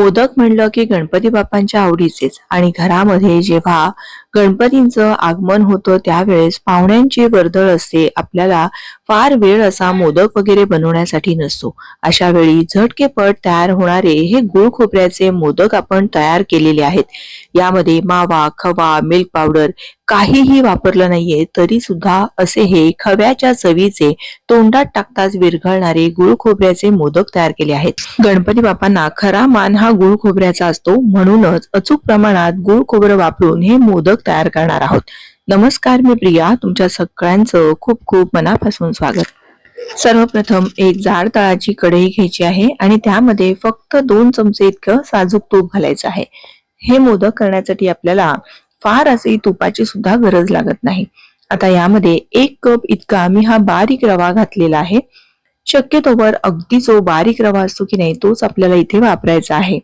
मोदक म्हणलं की गणपती बाप्पांच्या आवडीचेच. आणि घरामध्ये जेव्हा गणपतींचं आगमन होतं त्यावेळेस पाहुण्यांची वर्दळ असते. आपल्याला फार वेळ असा मोदक वगैरे बनवण्यासाठी नसतो. अशा वेळी झटकेपट तयार होणारे हे गुळ खोबऱ्याचे मोदक आपण तयार केलेले आहेत. यामध्ये मावा खवा मिल्क पावडर काहीही वापरलं नाहीये तरी सुद्धा असे हे खव्याच्या चवीचे तोंडात टाकताच विरघळणारे गुळ खोबऱ्याचे मोदक तयार केले आहेत. गणपती बाप्पांना खरा मान हा गुळ खोबऱ्याचा असतो. म्हणूनच अचूक प्रमाणात गुळ खोबरं वापरून हे मोदक तयार करणार आहोत. नमस्कार मी प्रिया तुमच्या सगळ्यांचं खूप खूप मनापासून स्वागत. सर्वप्रथम एक जाड तळाची कढई घ्यायची आहे आणि त्यामध्ये फक्त दोन चमचे इतकं साजूक तूप घालायचं आहे. हे मोदक करण्यासाठी आपल्याला फार असे तुपाची सुद्धा गरज लागत नाही. आता यामध्ये एक कप इतका मी हा बारीक रवा घातलेला आहे. शक्यतोवर अगदी जो बारीक रवा असतो की नाही तोच आपल्याला इथे वापरायचा आहे.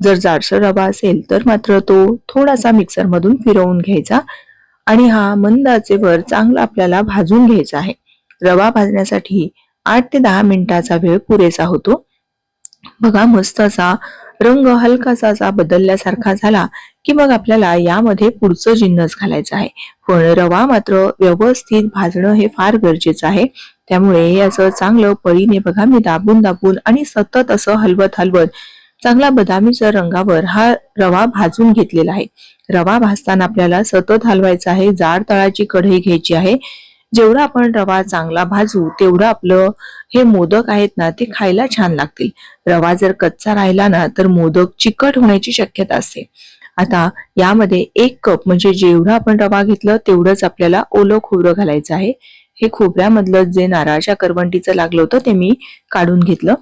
जर जाडसर रवा असेल तर मात्र तो थोडासा मिक्सर मधून फिरवून घ्यायचा आणि हा मंद आचेवर चांगला आपल्याला भाजून घ्यायचा आहे. रवा भाजण्यासाठी आठ ते दहा मिनिटाचा वेळ पुरेसा होतो. बघा मस्त असा रंग हलकासा असा बदलल्यासारखा झाला की मग आपल्याला यामध्ये पुढचं जिन्नस घालायचं आहे. पण रवा मात्र व्यवस्थित भाजणं हे फार गरजेचं आहे. त्यामुळे हे असं चांगलं पळीने बघा मी दाबून दाबून आणि सतत असं हलवत हलवत चांगला बदामीच्या रंगावर हा रवा भाजून घेतलेला आहे. रवा भाजताना आपल्याला सतत हलवायचा आहे जाड तळाची कढई घ्यायची आहे. जेवढा आपण रवा चांगला भाजू तेवढं आपलं हे मोदक आहेत ना ते खायला छान लागतील. रवा जर कच्चा राहिला ना तर मोदक चिकट होण्याची शक्यता असते. आता यामध्ये एक कप म्हणजे जेवढा आपण रवा घेतलं तेवढंच आपल्याला ओलं खोबरं घालायचं आहे. हे खोबऱ्यामधलं जे नारळाच्या करवंटीचं लागलं होतं ते मी काढून घेतलं.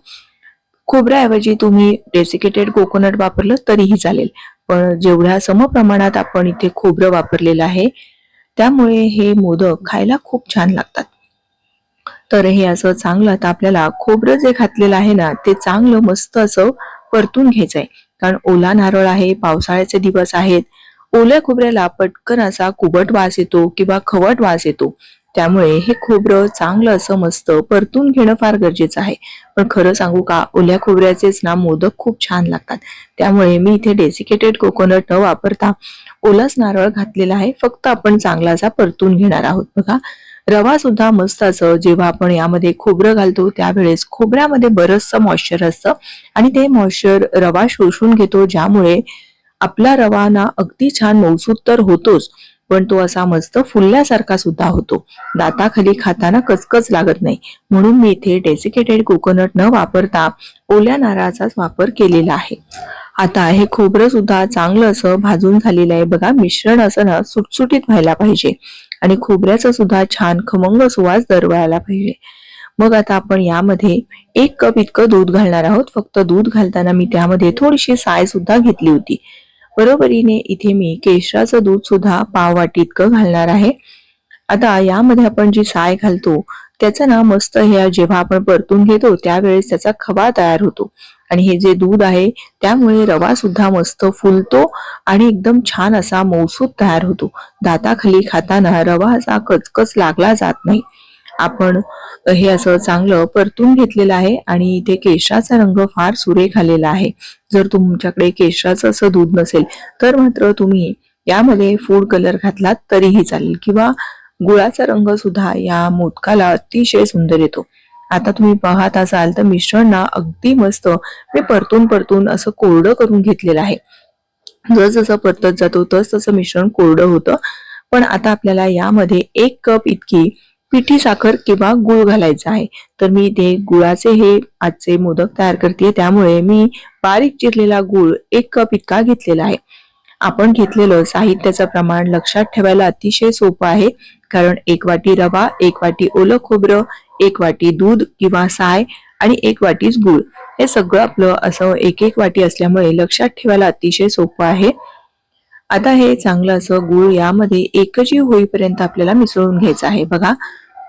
खोबऱ्याऐवजी तुम्ही डेसिकेटेड कोकोनट वापरलं तरीही चालेल. पण जेवढ्या समप्रमाणात आपण इथे खोबरं वापरलेलं आहे त्यामुळे हे मोदक खायला खूप छान लागतात. तर हे असं चांगलं आता आपल्याला खोबरं जे घातलेलं आहे ना ते चांगलं मस्त असं परतून घ्यायचंय. कारण ओला नारळ आहे पावसाळ्याचे दिवस आहेत ओल्या खोबऱ्याला पटकन असा कुबट वास येतो किंवा खवट वास येतो. त्यामुळे हे खोबरं चांगलं असं मस्त परतून घेणं फार गरजेचं आहे. पण खरं सांगू का ओल्या खोबऱ्याचेच ना मोदक खूप छान लागतात. त्यामुळे मी इथे डेसिकेटेड कोकोनट न वापरता ओलाच नारळ घातलेला आहे. फक्त आपण चांगलासा परतून घेणार आहोत बघा. रवा सुद्धा मस्त असं जेव्हा आपण यामध्ये खोबरं घालतो त्यावेळेस खोबऱ्यामध्ये बरचसं मॉइश्चर असतं. आणि ते मॉइश्चर रवा शोषून घेतो ज्यामुळे आपला रवा ना अगदी छान मौसूद तर होतोच. पण तो असा मस्त फुलल्यासारखा सुद्धा होतो. दाताखाली खाताना कचकच लागत नाही. म्हणून मी इथे डेसिकेटेड कोकोनट न वापरता ओल्या नारळाचाच वापर केलेला आहे. आता हे खोबरं सुद्धा चांगलं असं भाजून झालेलं आहे. बघा मिश्रण असं ना सुटसुटीत व्हायला पाहिजे. आणि खोबऱ्याचा सुद्धा छान खमंग सुवास दरवळायला पाहिजे. मग आता आपण यामध्ये एक कप इतकं दूध घालणार आहोत. फक्त दूध घालताना मी त्यामध्ये थोडीशी साय सुद्धा घेतली होती. बरोबरीने इथे मी केशराचं दूध सुद्धा पाव वाटी इतकं घालणार आहे. आता यामध्ये आपण जी साय घालतो त्याचं ना मस्त हे जेव्हा आपण परतून घेतो त्यावेळेस त्याचा खवा तयार होतो. आणि हे जे दूध आहे त्यामुळे रवा सुद्धा मस्त फुलतो आणि एकदम छान असा मौसूद तयार होतो. दाताखाली खाताना रवा असा कचकच लागला जात नाही. आपण हे असं चांगलं परतून घेतलेलं आहे आणि इथे केशराचा रंग फार सुरेख आलेला आहे. जर तुमच्याकडे केशराचं असं दूध नसेल तर मात्र तुम्ही यामध्ये फूड कलर घातलात तरीही चालेल किंवा गुळाचा रंग सुद्धा या मोदकाला अतिशय सुंदर येतो. आता तुम्ही पाहत असाल तर मिश्रण ना अगदी मस्त मी परतून परतून असं कोरडं करून घेतलेलं आहे. जसं परतत जातो तस तसं मिश्रण कोरडं होतं. पण आता आपल्याला यामध्ये एक कप इतकी पिठी साखर किंवा गुळ घालायचा आहे. तर मी ते गुळाचे हे आजचे मोदक तयार करते त्यामुळे मी बारीक चिरलेला गुळ एक कप इतका घेतलेला आहे. आपण घेतलेलं साहित्याचं प्रमाण लक्षात ठेवायला अतिशय सोपं आहे. कारण एक वाटी रवा एक वाटी ओलं खोबरं एक वाटी दूध किंवा साय आणि एक वाटीच गुळ. हे सगळं आपलं असं एक एक वाटी असल्यामुळे लक्षात ठेवायला अतिशय सोपं आहे. आता हे चांगलं असं गुळ यामध्ये एकजीव होईपर्यंत आपल्याला मिसळून घ्यायचं आहे. बघा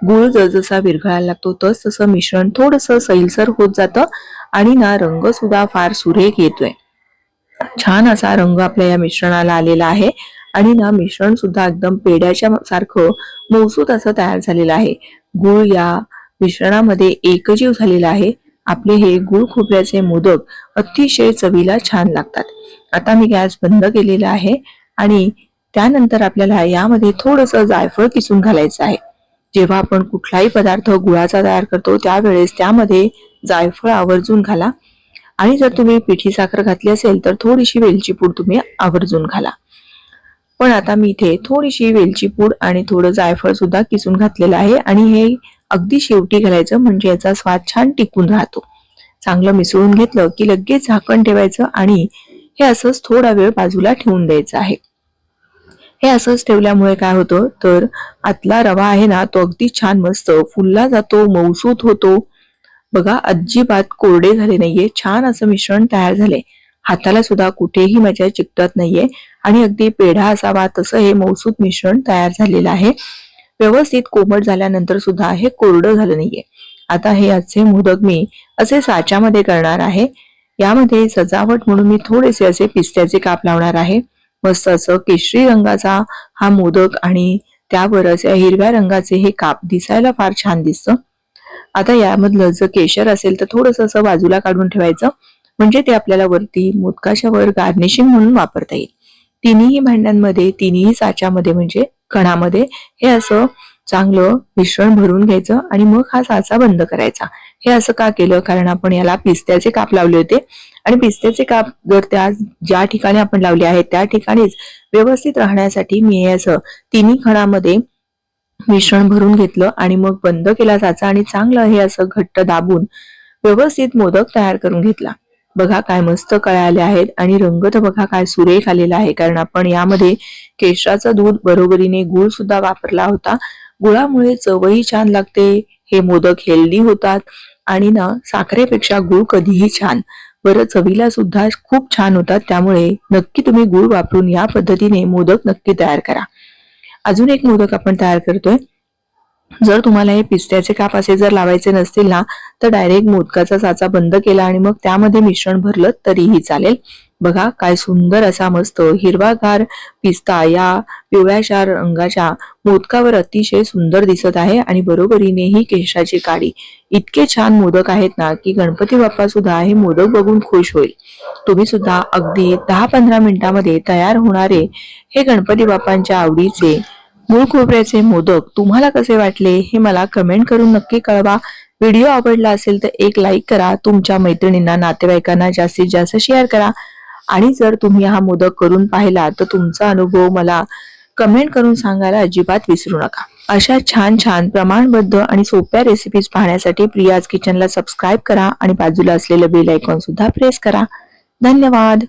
गुळ जसजसा विरघळायला लागतो तस तसं मिश्रण थोडस सैलसर होत जातं आणि ना रंग सुद्धा फार सुरेख येतोय. छान असा रंग आपल्या या मिश्रणाला आलेला आहे आणि ना मिश्रण सुद्धा एकदम पेड्याच्या सारखं मौसूत असं तयार झालेलं आहे. गुळ या मिश्रणामध्ये एकजीव झालेला आहे. आपले हे गुळ खोबऱ्याचे मोदक अतिशय चवीला छान लागतात. आता मी गॅस बंद केलेला आहे आणि त्यानंतर आपल्याला यामध्ये थोडंसं जायफळ किसून घालायचं आहे. जेव्हा आपण कुठलाही पदार्थ गुळाचा तयार करतो त्यावेळेस त्यामध्ये जायफळ आवर्जून घाला. आणि जर तुम्ही पिठी साखर घातली असेल तर थोडीशी वेलची पूड तुम्ही आवर्जून घाला. पण आता मी इथे थोडीशी वेलची पूड आणि थोडं जायफळ सुद्धा किसून घातलेलं आहे आणि हे अगदी शेवटी घालायचं म्हणजे याचा स्वाद छान टिकून राहतो. चांगलं मिसळून घेतलं की लगेच झाकण ठेवायचं आणि हे असंच थोडा वेळ बाजूला ठेवून द्यायचं आहे. हे असंच ठेवल्यामुळे काय होतं? तर आतला रवा आहे ना तो अगदी छान मस्त फुलला जातो मौसूत होतो. बघा अजिबात कोरडे झाले नाहीये छान असं मिश्रण तयार झाले हाताला सुद्धा कुठेही माझ्या चिकटत नाहीये आणि अगदी पेढा असावा तसं हे मौसूत मिश्रण तयार झालेलं आहे. व्यवस्थित कोमट झाल्यानंतर सुद्धा हे कोरडं झालं नाहीये. आता हे असे मोदक मी असे साच्यामध्ये करणार आहे. यामध्ये सजावट म्हणून मी थोडेसे असे पिस्त्याचे काप लावणार आहे. मस्त असं केशरी रंगाचा हा मोदक आणि त्यावर असे हिरव्या रंगाचे हे काप दिसायला फार छान दिसतं. आता यामधलं जर केशर असेल तर थोडस असं बाजूला काढून ठेवायचं. म्हणजे ते आपल्याला वरती मोदकाच्या वर गार्निशिंग म्हणून वापरता येईल. तिन्ही भांड्यांमध्ये तिन्ही साच्यामध्ये म्हणजे कणामध्ये हे असं चांगलं मिश्रण भरून घ्यायचं आणि मग हा साचा बंद करायचा. हे असं का केलं? कारण आपण याला पिस्त्याचे काप लावले होते. आणि पिस्त्याचे काप जर त्या ज्या ठिकाणी आपण लावले आहेत त्या ठिकाणीच व्यवस्थित राहण्यासाठी मी हे असं तिन्ही खणामध्ये मिश्रण भरून घेतलं आणि मग बंद केला साचा आणि चांगलं हे असं घट्ट दाबून व्यवस्थित मोदक तयार करून घेतला. बघा काय मस्त कळ्या आहेत आणि रंग तर बघा काय सुरेख आलेला आहे. कारण आपण यामध्ये केशराचं दूध बरोबरीने गुळ सुद्धा वापरला होता. गुळामुळे चवही छान लागते. हे मोदक हेल्दी होतात. आणि ना साखरेपेक्षा गुळ कधीही छान. बरं चवीला सुद्धा खूप छान होतात त्यामुळे नक्की तुम्ही गुळ वापरून या पद्धतीने मोदक नक्की तयार करा. अजून एक मोदक आपण तयार करतोय. जर तुम्हाला हे पिस्त्याचे काप असे जर लावायचे नसतील ना तर डायरेक्ट मोदकाचा साचा बंद केला आणि मग त्यामध्ये मिश्रण भरलं तरीही चालेल. बघा काय सुंदर असा मस्त हिरवागार पिस्ता या पिवळ्याशा रंगाच्या मोदकावर अतिशय सुंदर दिसत आहे आणि बरोबरीने ही केशाची काडी. इतके छान मोदक आहेत ना की गणपती बाप्पा सुद्धा हे मोदक बघून खुश होईल. तुम्ही सुद्धा अगदी दहा पंधरा मिनिटांमध्ये तयार होणारे हे गणपती बाप्पांच्या आवडीचे मूळ खोबऱ्याचे मोदक तुम्हाला कसे वाटले हे मला कमेंट करून नक्की कळवा. व्हिडिओ आवडला असेल तर एक लाईक करा तुमच्या मैत्रिणींना नातेवाईकांना जास्तीत जास्त शेअर करा. आणि जर तुम्ही हा मोदक करून पाहिला तर तुमचा अनुभव मला कमेंट करून सांगायला अजिबात विसरू नका. अशा छान छान प्रमाणबद्ध आणि सोप्या रेसिपीज पाहण्यासाठी प्रियाज किचनला सबस्क्राईब करा आणि बाजूला असलेलं बेल आयकॉन सुद्धा प्रेस करा. धन्यवाद!